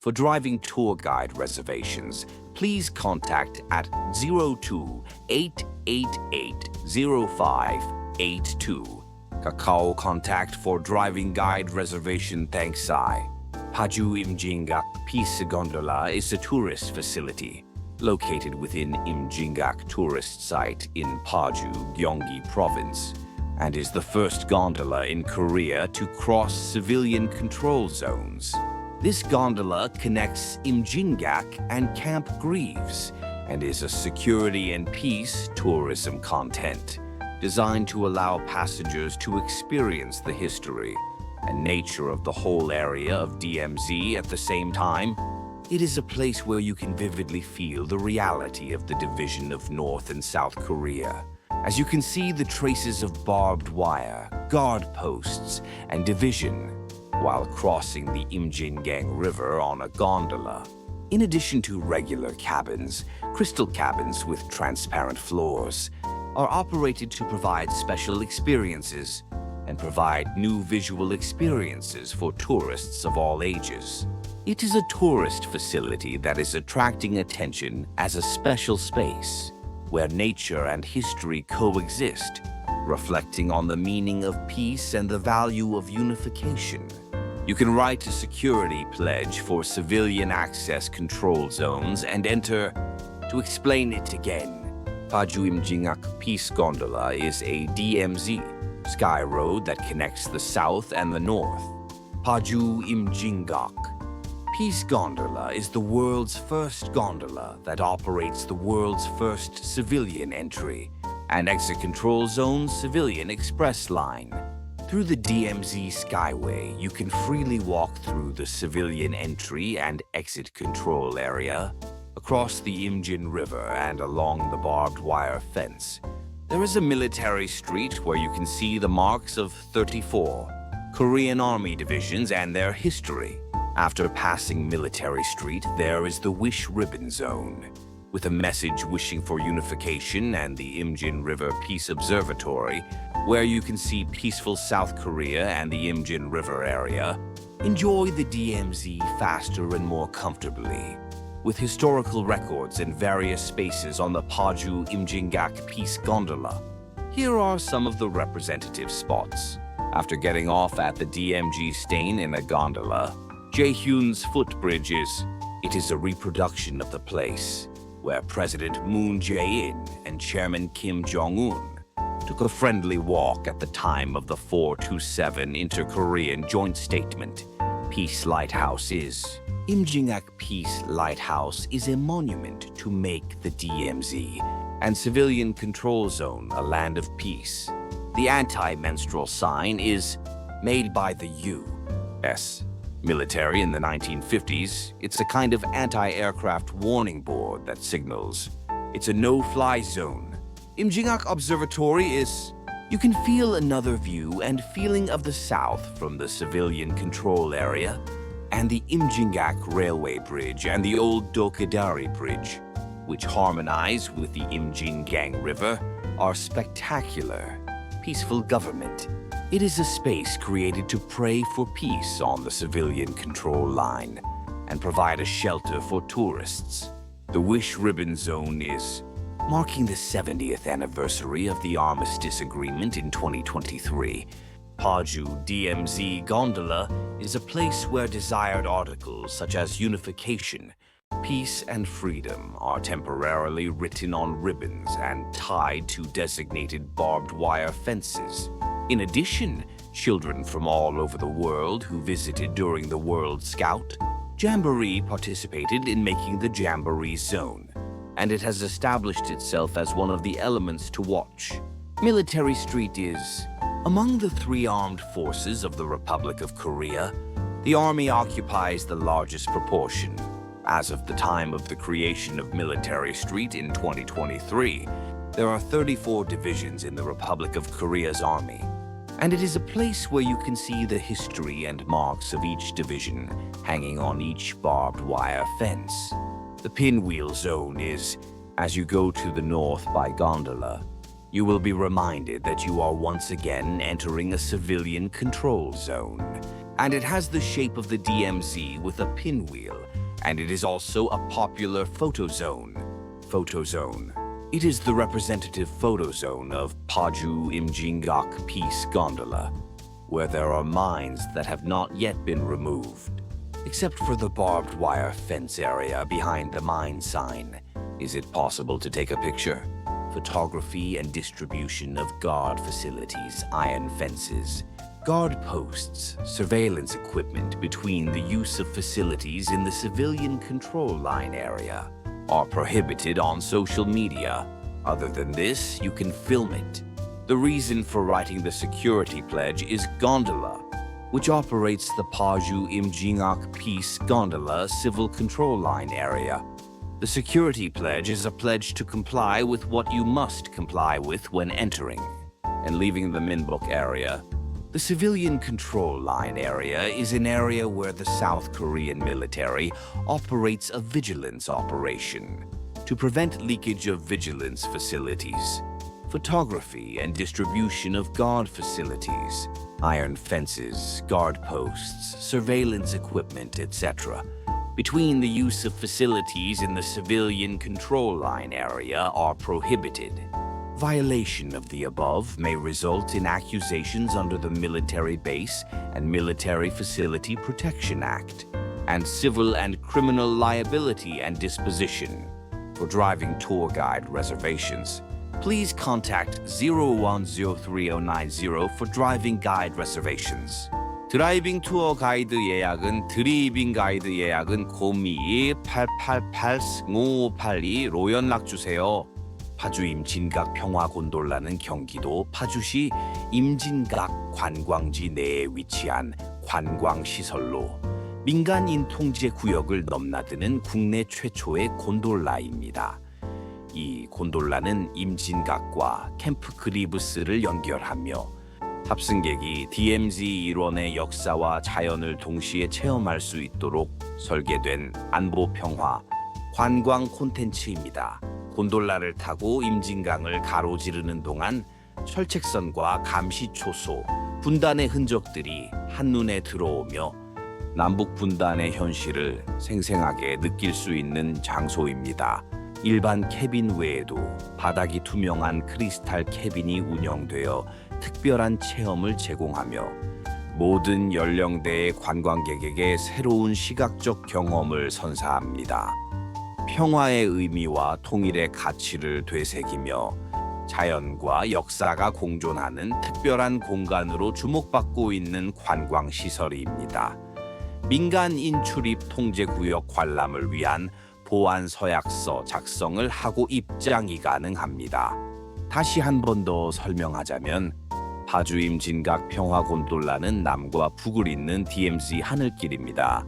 For driving tour guide reservations, please contact at 02-888-0582. Kakao contact for driving guide reservation thanks I. Paju Imjingak Peace Gondola is a tourist facility located within Imjingak tourist site in Paju, Gyeonggi province, and is the first gondola in Korea to cross civilian control zones. This gondola connects Imjingak and Camp Greaves and is a security and peace tourism content designed to allow passengers to experience the history and nature of the whole area of DMZ at the same time. It is a place where you can vividly feel the reality of the division of North and South Korea. As you can see the traces of barbed wire, guard posts, and division while crossing the Imjingang River on a gondola. In addition to regular cabins, crystal cabins with transparent floors are operated to provide special experiences and provide new visual experiences for tourists of all ages. It is a tourist facility that is attracting attention as a special space where nature and history coexist, reflecting on the meaning of peace and the value of unification. You can write a security pledge for civilian access control zones and enter to explain it again. Paju Imjingak Peace Gondola is a DMZ, sky road that connects the south and the north. Paju Imjingak. Peace Gondola is the world's first gondola that operates the world's first civilian entry and exit control zone civilian express line. Through the DMZ Skyway, you can freely walk through the civilian entry and exit control area, across the Imjin River and along the barbed wire fence. There is a military street where you can see the marks of 34 Korean Army divisions and their history. After passing Military Street, there is the Wish Ribbon Zone, with a message wishing for unification and the Imjin River Peace Observatory, where you can see peaceful South Korea and the Imjin River area. Enjoy the DMZ faster and more comfortably. With historical records in various spaces on the Paju Imjingak Peace Gondola, here are some of the representative spots. After getting off at the DMG stain in a gondola, Jaehyun's footbridge is, it is a reproduction of the place where President Moon Jae-in and Chairman Kim Jong-un took a friendly walk at the time of the 427 Inter-Korean Joint Statement. Peace Lighthouse is. Imjingak Peace Lighthouse is a monument to make the DMZ and Civilian Control Zone a land of peace. The anti-menstrual sign is made by the U.S. military in the 1950s. It's a kind of anti-aircraft warning board that signals it's a no-fly zone Imjingak Observatory is... You can feel another view and feeling of the south from the civilian control area and the Imjingak Railway Bridge and the old Dokadari Bridge, which harmonize with the Imjingang River, are spectacular. Peaceful government. It is a space created to pray for peace on the civilian control line and provide a shelter for tourists. The Wish Ribbon Zone is marking the 70th anniversary of the Armistice Agreement in 2023. Paju DMZ Gondola is a place where desired articles such as unification, peace, and freedom are temporarily written on ribbons and tied to designated barbed wire fences. In addition, children from all over the world who visited during the World Scout Jamboree participated in making the Jamboree Zone and it has established itself as one of the elements to watch. Military Street is, among the three armed forces of the Republic of Korea, the Army occupies the largest proportion. As of the time of the creation of Military Street in 2023, there are 34 divisions in the Republic of Korea's Army, and it is a place where you can see the history and marks of each division hanging on each barbed wire fence. The pinwheel zone is, as you go to the north by gondola, you will be reminded that you are once again entering a civilian control zone. and it has the shape of the DMZ with a pinwheel, and it is also a popular photo zone. Photo zone. It is the representative photo zone of Paju Imjingak Peace Gondola, where there are mines that have not yet been removed. Except for the barbed wire fence area behind the mine sign. Is it possible to take a picture? Photography and distribution of guard facilities, iron fences, guard posts, surveillance equipment between the use of facilities in the civilian control line area are prohibited on social media. Other than this, you can film it. The reason for writing the security pledge is Gondola, which operates the Paju Imjingak Peace Gondola Civil Control Line area. The security pledge is a pledge to comply with what you must comply with when entering and leaving the Minbuk area. The civilian control line area is an area where the South Korean military operates a vigilance operation to prevent leakage of vigilance facilities, photography and distribution of guard facilities, iron fences, guard posts, surveillance equipment, etc. Between the use of facilities in the civilian control line area are prohibited. Violation of the above may result in accusations under the Military Base and Military Facility Protection Act and civil and criminal liability and disposition. For driving tour guide reservations, please contact 010390 for driving guide reservations. 드라이빙 투어 가이드 예약은 드리빙 가이드 예약은 02-888-5582 로 연락 주세요. 파주 임진각 평화 곤돌라는 경기도 파주시 임진각 관광지 내에 위치한 관광 시설로 민간 인 통제 구역을 넘나드는 국내 최초의 곤돌라입니다. 이 곤돌라는 임진각과 캠프 그리브스를 연결하며 탑승객이 DMZ 일원의 역사와 자연을 동시에 체험할 수 있도록 설계된 안보 평화 관광 콘텐츠입니다. 곤돌라를 타고 임진강을 가로지르는 동안 철책선과 감시 초소, 분단의 흔적들이 한눈에 들어오며 남북 분단의 현실을 생생하게 느낄 수 있는 장소입니다. 일반 캐빈 외에도 바닥이 투명한 크리스탈 캐빈이 운영되어 특별한 체험을 제공하며 모든 연령대의 관광객에게 새로운 시각적 경험을 선사합니다. 평화의 의미와 통일의 가치를 되새기며 자연과 역사가 공존하는 특별한 공간으로 주목받고 있는 관광 시설입니다. 민간 인 출입 통제 구역 관람을 위한 보안 서약서 작성을 하고 입장이 가능합니다. 다시 한 번 더 설명하자면 파주임 진각 평화 곤돌라는 남과 북을 잇는 DMZ 하늘길입니다.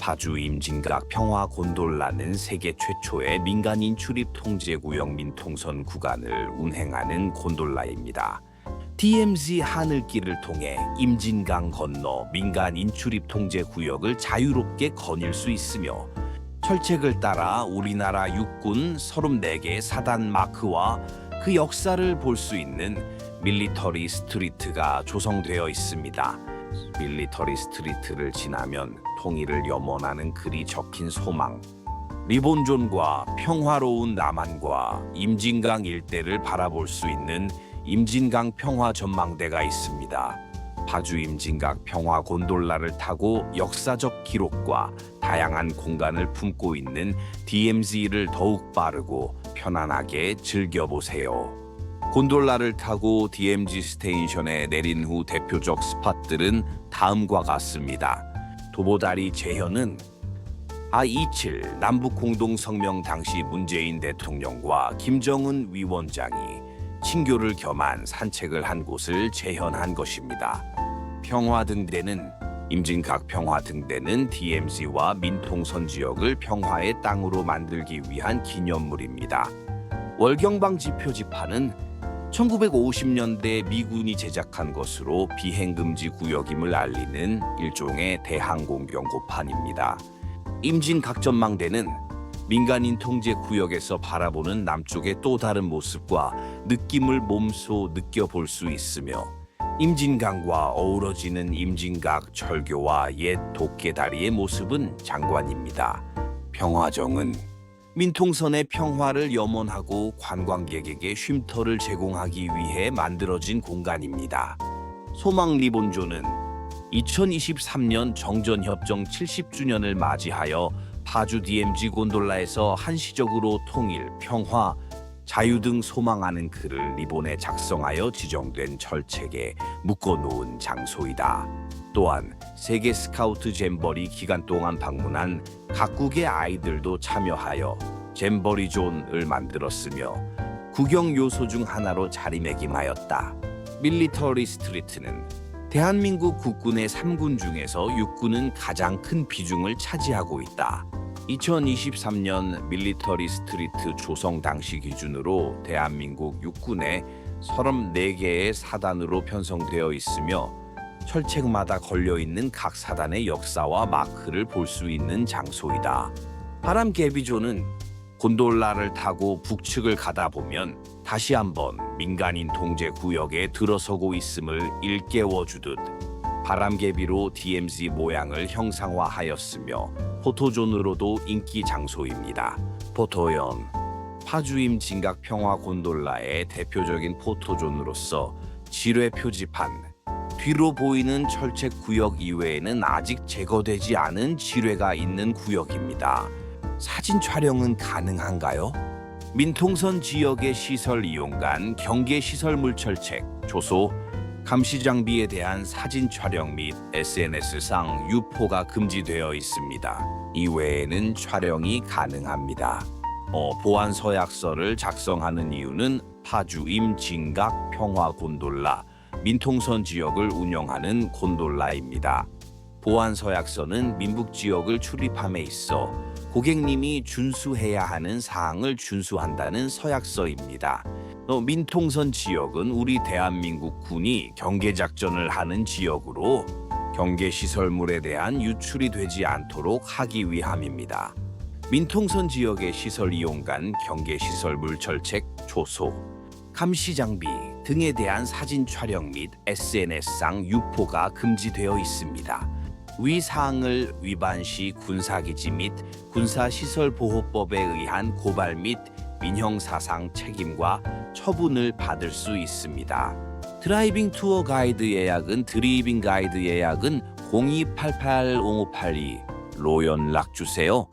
파주임 진각 평화 곤돌라는 세계 최초의 민간인 출입 통제 구역 민통선 구간을 운행하는 곤돌라입니다. DMZ 하늘길을 통해 임진강 건너 민간인 출입 통제 구역을 자유롭게 거닐 수 있으며 철책을 따라 우리나라 육군 34개 사단 마크와 그 역사를 볼 수 있는 밀리터리 스트리트가 조성되어 있습니다. 밀리터리 스트리트를 지나면 통일을 염원하는 글이 적힌 소망, 리본존과 평화로운 남한과 임진강 일대를 바라볼 수 있는 임진강 평화 전망대가 있습니다. 파주 임진각 평화 곤돌라를 타고 역사적 기록과 다양한 공간을 품고 있는 DMZ를 더욱 빠르고 편안하게 즐겨보세요. 곤돌라를 타고 DMZ 스테이션에 내린 후 대표적 스팟들은 다음과 같습니다. 도보다리 재현은 아27 남북 공동 성명 당시 문재인 대통령과 김정은 위원장이 친교를 겸한 산책을 한 곳을 재현한 것입니다. 평화 등대는 임진각 평화 등대는 DMZ와 민통선 지역을 평화의 땅으로 만들기 위한 기념물입니다. 월경방 지 표 지판은 1950년대 미군이 제작한 것으로 비행금지 구역임을 알리는 일종의 대항공 경 고판입니다. 임진각 전망대는 민간인 통제 구역에서 바라보는 남쪽의 또 다른 모습과 느낌을 몸소 느껴볼 수 있으며 임진강과 어우러지는 임진각 철교와 옛 도깨다리의 모습은 장관입니다. 평화정은 민통선의 평화를 염원하고 관광객에게 쉼터를 제공하기 위해 만들어진 공간입니다. 소망 리본조는 2023년 정전협정 70주년을 맞이하여 파주 DMZ 곤돌라에서 한시적으로 통일, 평화, 자유 등 소망하는 글을 리본에 작성하여 지정된 철책에 묶어 놓은 장소이다. 또한 세계 스카우트 잼버리 기간 동안 방문한 각국의 아이들도 참여하여 잼버리 존을 만들었으며 구경 요소 중 하나로 자리매김하였다. 밀리터리 스트리트는 대한민국 국군의 3군 중에서 6군은 가장 큰 비중을 차지하고 있다. 2023년 밀리터리 스트리트 조성 당시 기준으로 대한민국 육군에 34개의 사단으로 편성되어 있으며 철책마다 걸려 있는 각 사단의 역사와 마크를 볼 수 있는 장소이다. 바람개비조는 곤돌라를 타고 북측을 가다 보면 다시 한번 민간인 통제 구역에 들어서고 있음을 일깨워 주듯 바람개비로 DMZ 모양을 형상화하였으며 포토존으로도 인기 장소입니다. 포토연 파주임 진각 평화 곤돌라의 대표적인 포토존으로서 지뢰 표지판 뒤로 보이는 철책 구역 이외에는 아직 제거되지 않은 지뢰가 있는 구역입니다. 사진 촬영은 가능한가요? 민통선 지역의 시설 이용간 경계 시설 물 철책 조소 감시 장비에 대한 사진 촬영 및 SNS상 유포가 금지되어 있습니다. 이외에는 촬영이 가능합니다. 어, 보안 서약서를 작성하는 이유는 파주임 진각 평화 곤돌라 민통선 지역을 운영하는 곤돌라입니다. 보안 서약서는 민북 지역을 출입함에 있어 고객님이 준수해야 하는 사항을 준수한다는 서약서입니다. 또 민통선 지역은 우리 대한민국 군이 경계 작전을 하는 지역으로 경계 시설물에 대한 유출이 되지 않도록 하기 위함입니다. 민통선 지역의 시설 이용 간 경계 시설물 철책 조소, 감시 장비 등에 대한 사진 촬영 및 SNS상 유포가 금지되어 있습니다. 위 사항을 위반 시 군사기지 및 군사시설보호법에 의한 고발 및 민형사상 책임과 처분을 받을 수 있습니다. 드라이빙 투어 가이드 예약은 드리빙 가이드 예약은 0288-0582로 연락 주세요.